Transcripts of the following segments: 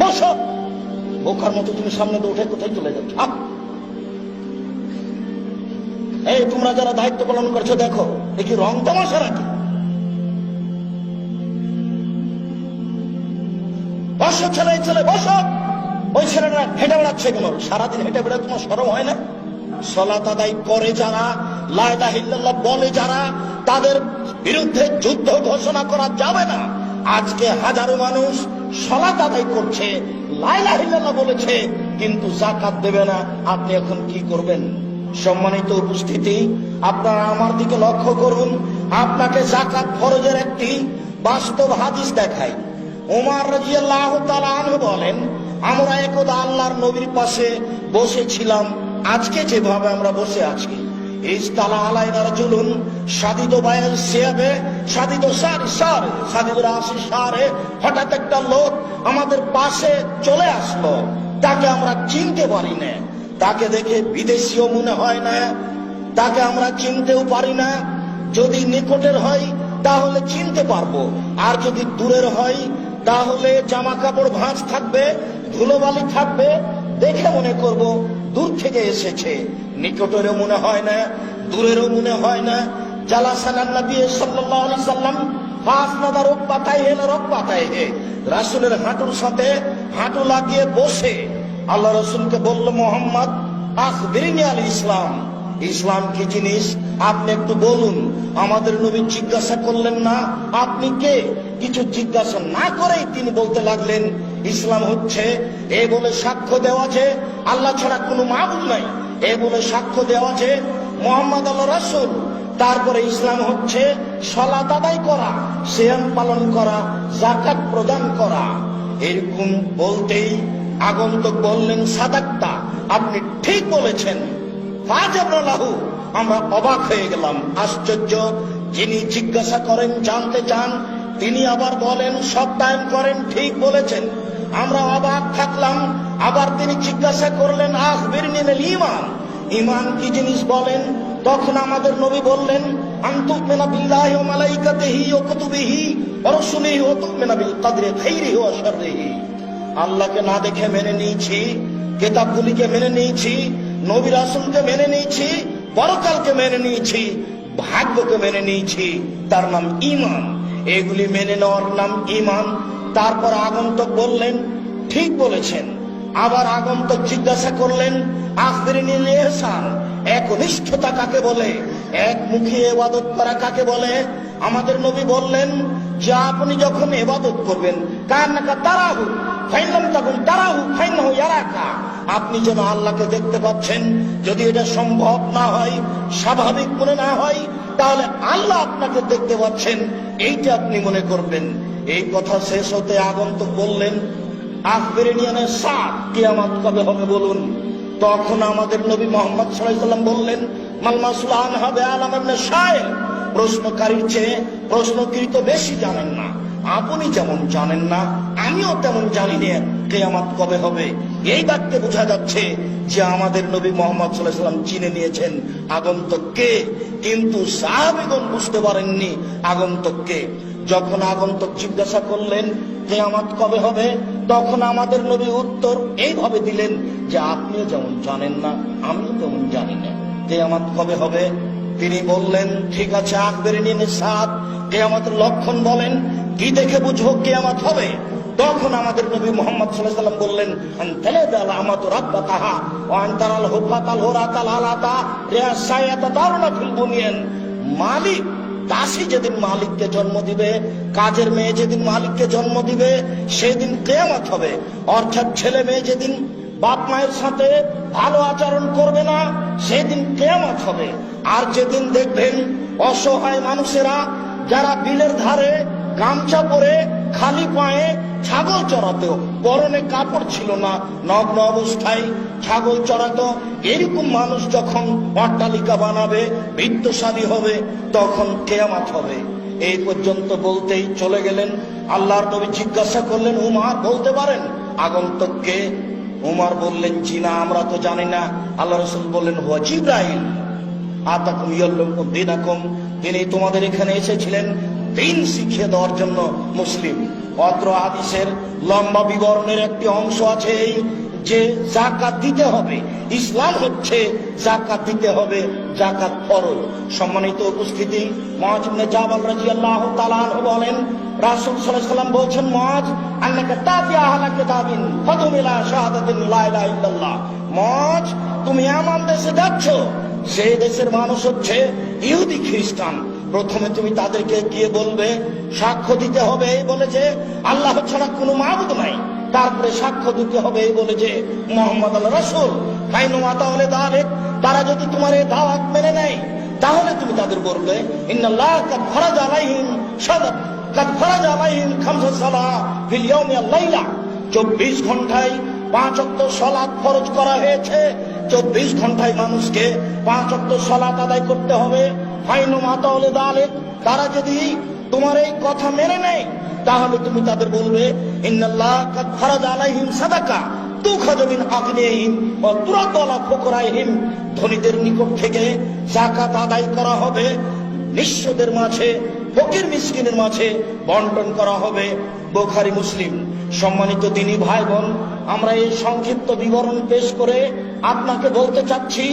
বসো! বোকার মতো তুমি সামনে দিয়ে উঠে কোথায় চলে যাচ্ছ? এই তোমরা যারা দায়িত্ব পালন করছ, দেখো রং বসো ছেলে ছেলে, বসো! ওই ছেলেটা হেঁটে বেড়াচ্ছে কেন? সারাদিন হেঁটে বেড়ে তোমার সরম হয় না? সলাত আদায় করে যারা লাইলাহিল্লাহ বলে যারা, তাদের বিরুদ্ধে যুদ্ধ ঘোষণা করা যাবে না। আজকে হাজারো মানুষ সলাত আদায় করছে লাইলাহিল্লাহ বলেছে, কিন্তু জাকাত দেবে না। আপনি এখন কি করবেন? সম্মানিত উপস্থিতি, আপনারা আমার দিকে লক্ষ্য করুন। আপনাকে জাকাত ফরজের একটি বাস্তব হাদিস দেখাই। ওমর রাজিয়াল্লাহু তাআলা আনহু বলেন, আমরা একদা আল্লাহর নবীর পাশে বসেছিলাম। আজকে যেভাবে আমরা বসে আছি ইস্তালা আলাইনা রাজুলুন সাদিদ বায়াল সিয়াবে সাদিদ সারি সার, সাদিদ রাশি সারে, হঠাৎ একটা লোক আমাদের পাশে চলে আসলো। তাকে আমরা চিনতে পারি না। তাকে দেখে বিদেশিও মনে হয় না। তাকে আমরা চিনতেও পারি না। যদি নিকটের হয়, তাহলে চিনতে পারব। আর যদি দূরের হয়, তাহলে জামা কাপড় ভাঁজ থাকবে, ধুলোবালি থাকবে, দেখে মনে করব দূর থেকে এসেছে। নিকটেরও মনে হয় না, দূরেরও মনে হয় না। জালাসানান নবী সাল্লাল্লাহু আলাইহি সাল্লাম পাতায় পাতায় হে। হাঁটুর সাথে হাঁটু লাগিয়ে বসে আল্লাহ বলল, মোহাম্মদ আল ইসলাম। ইসলাম কি জিনিস? আপনি একটু বলুন। আমাদের নবী জিজ্ঞাসা করলেন না, আপনি কে? কিছু জিজ্ঞাসা না করেই তিনি বলতে লাগলেন ইসলাম হচ্ছে, এ বলে সাক্ষ্য দেওয়া যে আল্লাহ ছাড়া কোনো মাবুদ নাই। এ বলে সাক্ষ্য দেওয়া যে মোহাম্মদ আল্লাহ রাসূল, তারপরে ইসলাম হচ্ছে সলাত আদায় করা, সিয়াম পালন করা জাকাত প্রদান করা। এরকম বলতেই আগন্তুক বললেন সাদাক্তা আপনি ঠিক বলেছেন। ফাজাবরালাহু আমরা অবাক হয়ে গেলাম, আশ্চর্য। যিনি জিজ্ঞাসা করেন, জানতে চান, তিনি আবার বলেন সত্যায়ন করেন, ঠিক বলেছেন। আমরা অবাক থাকলাম, আবার তিনি জিজ্ঞাসা করলেন আখ বিরনিল ইমান? ইমান কি জিনিস বলেন? তখন আমাদের নবী বললেন, আন্তুমিনা বিল্লাহি ওয়া মালাইকাতিহি ওয়া কুতুবিহি ওয়া রাসূলিহি ওয়া তুমিনা বিল কদরি খাইরিহি ওয়া শাররিহি। আল্লাহকে না দেখে মেনে নিয়েছি, কেতাবগুলিকে মেনে নিয়েছি, নবী রাসুলকে মেনে নিয়েছি, পরকালকে মেনে নিয়েছি, ভাগ্যকে মেনে নিয়েছি, তার নাম ইমান। এগুলি মেনে নেওয়ার নাম ইমান। তারপর আগন্তক বললেন, ঠিক বলেছেন। আবার আগন্তক জিজ্ঞাসা করলেন আখবিরিনী এহসান একনিষ্ঠতা কাকে বলে? এক মুখে এবাদত করা কাকে বলে? আমাদের নবী বললেন, যে আপনি যখন এবাদত করবেন কার নাকা তারাহু ফাইনাম তখন তারাহু ফাইনাহু ইয়ারাকা। আপনি যেন আল্লাহকে দেখতে পাচ্ছেন, যদি এটা সম্ভব না হয়, স্বাভাবিক মনে না হয়, তাহলে আল্লাহ আপনাকে দেখতে পাচ্ছেন, এইটা আপনি মনে করবেন। এই কথা শেষ হতে আগন্তক বললেন আখবেরিনিয়ানের সাত কিয়ামত কবে হবে বলুন? তখন আমাদের নবী মোহাম্মদ সাল্লাম বললেন মালমাসুল আন হবে আলাম ইবনে শায়ের প্রশ্নকারীর চেয়ে প্রশ্নকৃত বেশি জানেন না। আপনি যেমন জানেন না, আমিও তেমন জানি না কেয়ামত কবে হবে। এই বাক্যে বোঝা যাচ্ছে যে আমাদের নবী মোহাম্মদ সাল্লাহ সাল্লাম চিনে নিয়েছেন আগন্তককে, কিন্তু সাহাবিগণ বুঝতে পারেননি আগন্তককে। যখন আগন্তক জিজ্ঞাসা করলেন কেয়ামত কবে হবে, তখন আমাদের নবী উত্তর এইভাবে দিলেন যে আপনিও যেমন জানেন না, আমিও তেমন জানি না। কেয়ামত কবে হবে? তিনি বললেন, ঠিক আছে, আকবরে নিয়ে সাত কেয়ামতের লক্ষণ বলেন, কি দেখে বুঝব কেয়ামত হবে? তখন আমাদের নবী মোহাম্মদ সাল্লাহ সাল্লাম বললেন আমাতু তাহা ও মালিক দাসী যেদিন মালিককে জন্ম দিবে, কাজের মেয়ে যেদিন মালিককে জন্ম দিবে, সেদিন কেয়ামত হবে। অর্থাৎ ছেলে মেয়ে যেদিন বাপ মায়ের সাথে ভালো আচরণ করবে না, সেদিন কেয়ামত হবে। আর যেদিন দেখবেন অসহায় মানুষেরা যারা বিলের ধারে গামছা পরে খালি পায়ে ছাগল চড়াতো, পরনে কাপড় ছিল না, নগ্ন অবস্থায় ছাগল চড়াতো, এরকম মানুষ যখন অট্টালিকা বানাবে, বৃত্তশালী হবে, তখন কেয়ামাত হবে। এই পর্যন্ত বলতেই চলে গেলেন, আল্লাহর নবী জিজ্ঞাসা করলেন, উমার বলতে পারেন? আগন্তককে উমার বললেন চিনা আমরা তো জানি না। আল্লাহ রসুল বললেন, হুয়া জিব্রাইল, আতাকুম ইয়াল্লুকুম দিনাকুম তিনি তোমাদের এখানে এসেছিলেন দিন শিখিয়ে দেওয়ার জন্য মুসলিম। অত্র হাদিসের লম্বা বিবরণের একটি অংশ আছে এই যে জাকাত দিতে হবে। ইসলাম হচ্ছে জাকাত দিতে হবে, জাকাত ফরজ। সম্মানিত উপস্থিতি, মহাজ জাবাল রাদিয়াল্লাহু তাআলা আনহু বলেন, রাসূল সাল্লাম বলছেন, মহাজ, আন্নাকা তাতি আহলা কিতাবিন ফাতুম ইলা শাহাদাতিন লা ইলাহা ইল্লাল্লাহ। মহাজ, তুমি এমন দেশে যাচ্ছ, সেই দেশের মানুষ হচ্ছে ইহুদি খ্রিস্টান, প্রথমে তুমি তাদেরকে গিয়ে বলবে, সাক্ষ্য দিতে হবে, এই বলে যে আল্লাহ ছাড়া কোনো মাহবুদ নাই। তারপরে সাক্ষ্য দিতে হবে, এই বলে যে মোহাম্মদ আল্লাহ রসুল। কাইনুমা তাহলে তাহলে তারা যদি তোমার এই দাওয়াত মেনে নেয়, তাহলে তুমি তাদের বলবে ইয়াউমি লাইলা। 24 ঘন্টায় পাঁচ অক্ট সলাৎ ফরজ করা হয়েছে। চব্বিশ ঘন্টায় মানুষকে পাঁচ অক্ট সলাৎ আদায় করতে হবে। ফাইনু মাতা হলে দালে তারা যদি তোমার এই কথা মেনে নেয়, তাহলে তুমি তাদের বলবে, ইন্নাল্লাহ ফরাজ আলাইহিম সাদাকা ধনীদের নিকট থেকে জাকাত আদায় করা হবে। নিঃস্বদের মাঝে, ফকির মিসকিনের মাঝে বন্টন করা হবে। বোখারি মুসলিম, সম্মানিত দিনী ভাই বোন আমরা এই সংক্ষিপ্ত বিবরণ পেশ করে আপনাকে বলতে চাচ্ছি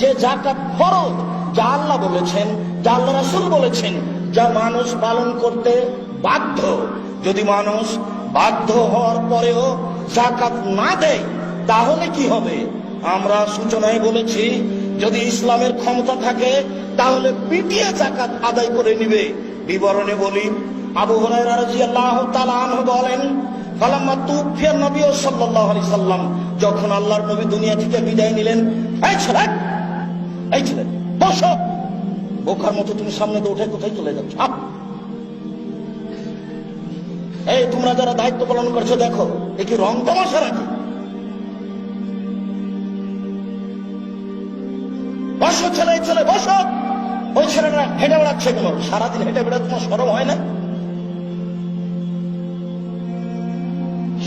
যে জাকাত ফরজ, যা আল্লাহ বলেছেন, যা আল্লাহ রাসূল বলেছেন, যা মানুষ পালন করতে বাধ্য। যদি মানুষ বাধ্য হওয়ার পরেও জাকাত না দেয়, তাহলে কি হবে? আমরা সূচনায় বলেছি, যদি ইসলামের ক্ষমতা থাকে, তাহলে পিটিয়ে জাকাত আদায় করে নিবে। বিবরণে বলি, আবু হুরায়রা রাদিয়াল্লাহু তাআলা আনহু বলেন, ফালাম্মা তুফিয়া নবী সাল্লাল্লাহু আলাইহি সাল্লাম যখন আল্লাহর নবী দুনিয়া থেকে বিদায় নিলেন, এই ছেলে এই ছেলে, বসো। বোকার মতো তুমি সামনে উঠে কোথায় চলে যাচ্ছ? এই তোমরা যারা দায়িত্ব পালন করছ, দেখো, এ কি রং তামাশা নাকি? বসো ছেলে, এই ছেলে, বসো। ওই ছেলেটা হেঁটে বেড়াচ্ছে কেন? সারাদিন হেঁটে বেড়া তোমার সরম হয় না?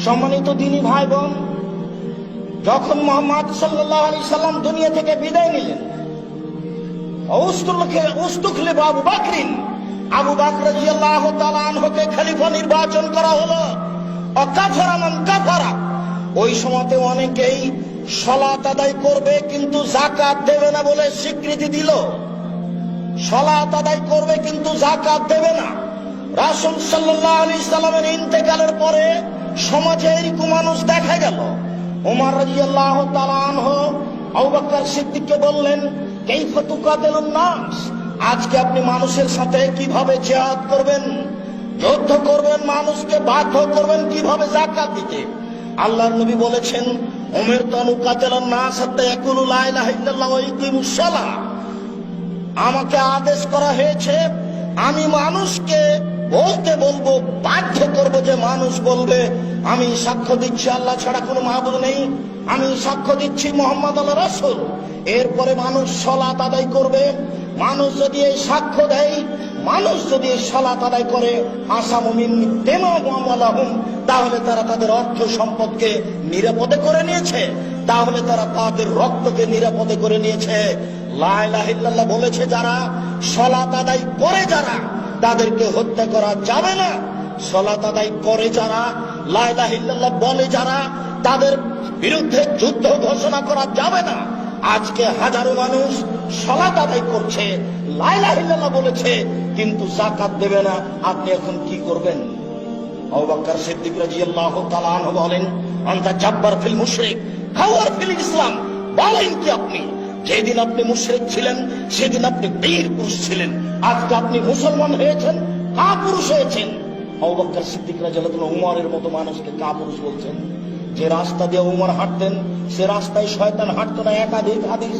সম্মানিত দিনী ভাই বোন যখন মোহাম্মদ সাল্লাহ আলী সাল্লাম দুনিয়া থেকে বিদায় নিলেন আবু বাকরিন, আবু বাকর রাদিয়াল্লাহু তাআলা আনহুকে খলিফা নির্বাচন করা হলো। অকাফারা মান কাফারা। ওই সময়তে অনেকেই সলাত আদায় করবে কিন্তু জাকাত দেবে না বলে স্বীকৃতি দিল। সলাত আদায় করবে কিন্তু জাকাত দেবে না। রাসূল সাল্লাল্লাহু আলাইহি সাল্লামের ইন্তেকালের পরে সমাজে এরকম মানুষ দেখা গেল। ওমর রাদিয়াল্লাহু তাআলা আনহু আবু বকর সিদ্দিককে বললেন, কাইফা তুকাতিলুন নাস? আজকে আপনি মানুষের সাথে কীভাবে জিহাদ করবেন? যুদ্ধ করবেন মানুষকে, বাধ্য করবেন কীভাবে জাকাত দিতে? আল্লাহর নবী বলেছেন ওমের তনু কাতেলান না সাথে একুলু লা ইলাহা ইল্লাল্লাহ ওয়া আমাকে আদেশ করা হয়েছে, আমি মানুষকে বলতে বলব, বাধ্য করব যে মানুষ বলবে, আমি সাক্ষ্য দিচ্ছি আল্লাহ ছাড়া কোনো মাহবুব নেই, আমি সাক্ষ্য দিচ্ছি মোহাম্মদ আল্লাহ রাসূল। এরপরে মানুষ সলাত আদায় করবে, মানুষ যদি এই সাক্ষ্য দেয়, মানুষ যদি এই সলাত আদায় করে মুআমালাহুম তাহলে তারা তাদের অর্থ সম্পদকে নিরাপদে করে নিয়েছে, তাহলে তারা তাদের রক্তকে নিরাপদে করে নিয়েছে। লা ইলাহা বলেছে যারা সলাত আদায় করে যারা তাদেরকে হত্যা করা যাবে না। সলাত আদায় করে যারা, লা ইলাহা বলে যারা, তাদের বিরুদ্ধে যুদ্ধ ঘোষণা করা যাবে না। আজকে হাজারো মানুষ সলাত আদায় করছে লাইলা হিল্লাল্লাহ বলেছে, কিন্তু জাকাত দেবে না। আপনি এখন কি করবেন? আবু বকর সিদ্দিক রাদিয়াল্লাহু তাআলা আনহু বলেন, আনতা জাব্বার ফিল মুশরিক, খাওয়ার ফিল ইসলাম। বলেন কি আপনি? যেদিন আপনি মুশরিক ছিলেন, সেদিন আপনি বীর পুরুষ ছিলেন। আজকে আপনি মুসলমান হয়েছেন কা পুরুষ হয়েছেন। আবু বকর সিদ্দিক রাদিয়াল্লাহু উমরের মতো মানুষকে কা পুরুষ বলছেন। যে রাস্তা দিয়ে উমর হাঁটতেন, সে রাস্তায় শয়তান হাঁটতো না একাধিক হাদিস।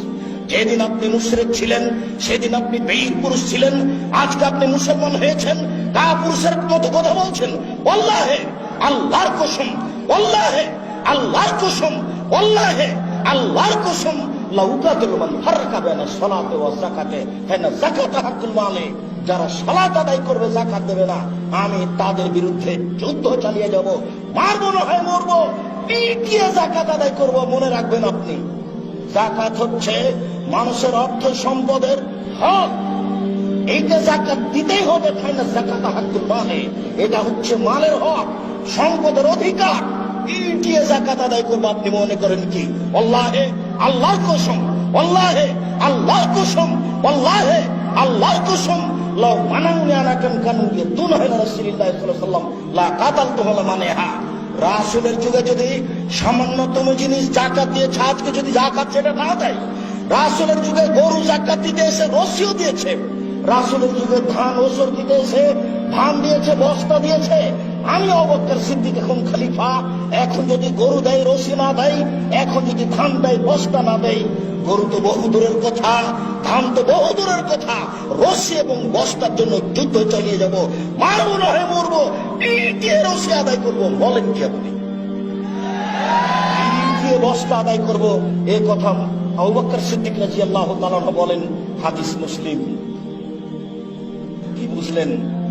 যেদিন আপনি মুশরিক ছিলেন, সেদিন আপনি বীর পুরুষ ছিলেন। আজকে আপনি মুসলমান হয়েছেন কা পুরুষের মতো কথা বলছেন। আল্লাহে আল্লাহর কসম আল্লাহে আল্লাহর কসম আল্লাহে আল্লাহর কসম লাউকাতুল মান ফারকা বাইনা সালাতে ওয়া যাকাতে, ফাইনা যাকাত হাক্কুল মালে, যারা সালাত আদায় করবে জাকাত দেবে না, আমি তাদের বিরুদ্ধে যুদ্ধ চালিয়ে যাব, মারবো না হয় মরবো, পিটিয়ে জাকাত আদায় করব, মনে রাখবেন আপনি। জাকাত হচ্ছে মানুষের অর্থ সম্পদের হক। এইটা জাকাত দিতেই হবে, ফাইনা জাকাত হাকুল মালে, এটা হচ্ছে মালের হক, সম্পদের অধিকার। ইটিয়ে জাকাত আদায় করব আপনি মনে করেন কি? আল্লাহে, আল্লাহর কসম, আল্লাহে, আল্লাহর কসম, আল্লাহে, আল্লাহর কসম। লা মানে হা রাসূলের যুগে যদি সামান্যতম জিনিস জাকাত দিয়ে আজকে যদি জাকাত সেটা না দেয়, রাসূলের যুগে গরু জাকাত দিতে এসে রসিও দিয়েছে, রাসুলের যুগে ধান ওসর দিতে এসে ধান দিয়েছে, বস্তা দিয়েছে আমি অবক্কর সিদ্দিক এখন খালিফা। এখন যদি গরু দেয় রসি না দেয়, এখন যদি ধান দেয়, বস্তা না দেয়, গরু তো বহু দূরের কথা, ধান তো বহু দূরের কথা। রসি এবং বস্তার জন্য যুদ্ধ চালিয়ে যাব। মারবো না হয়ে, মরবো। রসি আদায় করব। বলেন কি আপনি? বস্তা আদায় করব। এ কথা আবুবকর সিদ্দিক রাজি আল্লাহ বলেন, হাদিস মুসলিম। কি বুঝলেন?